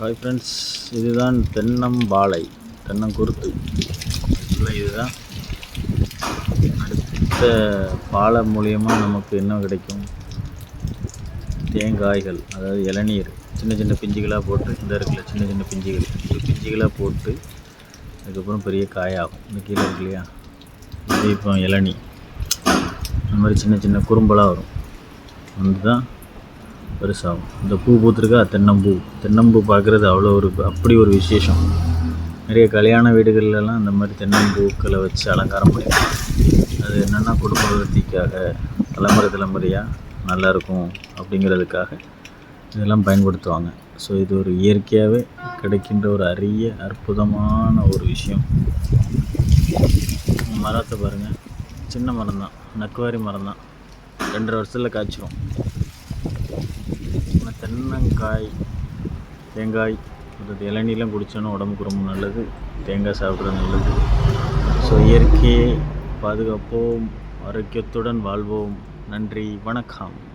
Hi friends இதுதான் தென்னம்பாளை தென்னங்குருத்து. இல்லை இதுதான் அடுத்த பாலை மூலியமாக நமக்கு என்ன கிடைக்கும்? தேங்காய்கள் அதாவது இளநீர். சின்ன சின்ன பிஞ்சுகளாக போட்டு இந்த இருக்குல்ல சின்ன சின்ன பிஞ்சுகள். இந்த பிஞ்சுகளாக போட்டு அதுக்கப்புறம் பெரிய காயாகும். இந்த கீழே இருக்கு இல்லையா? இது இப்போ இளநீ அந்த மாதிரி சின்ன சின்ன குறும்பலாக வரும். வந்து தான் பெருசாகும் இந்த பூ பூத்துருக்கா? தென்னம்பூ. தென்னம்பூ பார்க்குறது அவ்வளோ ஒரு அப்படி ஒரு விசேஷம். நிறைய கல்யாண வீடுகள்லாம் இந்த மாதிரி தென்னம்பூக்களை வச்சு அலங்காரம் பண்ணிருக்காங்க. அது என்னென்னா குடும்ப விருத்திக்காக தலைமுறை தலைமுறையாக நல்லாயிருக்கும் அப்படிங்கிறதுக்காக இதெல்லாம் பயன்படுத்துவாங்க. ஸோ இது ஒரு இயற்கையாகவே கிடைக்கின்ற ஒரு அரிய அற்புதமான ஒரு விஷயம். மரத்தை பாருங்கள் சின்ன மரம் தான் நக்குவாரி மரம் தான் ரெண்டரை வருஷத்தில் காய்ச்சிரும். தென்னங்காய் தேங்காய் அதாவது இளநீலாம் குடித்தோன்னா உடம்புக்கு ரொம்ப நல்லது. தேங்காய் சாப்பிட்றது நல்லது. ஸோ இயற்கையை பாதுகாப்போம் ஆரோக்கியத்துடன் வாழ்வோம். நன்றி வணக்கம்.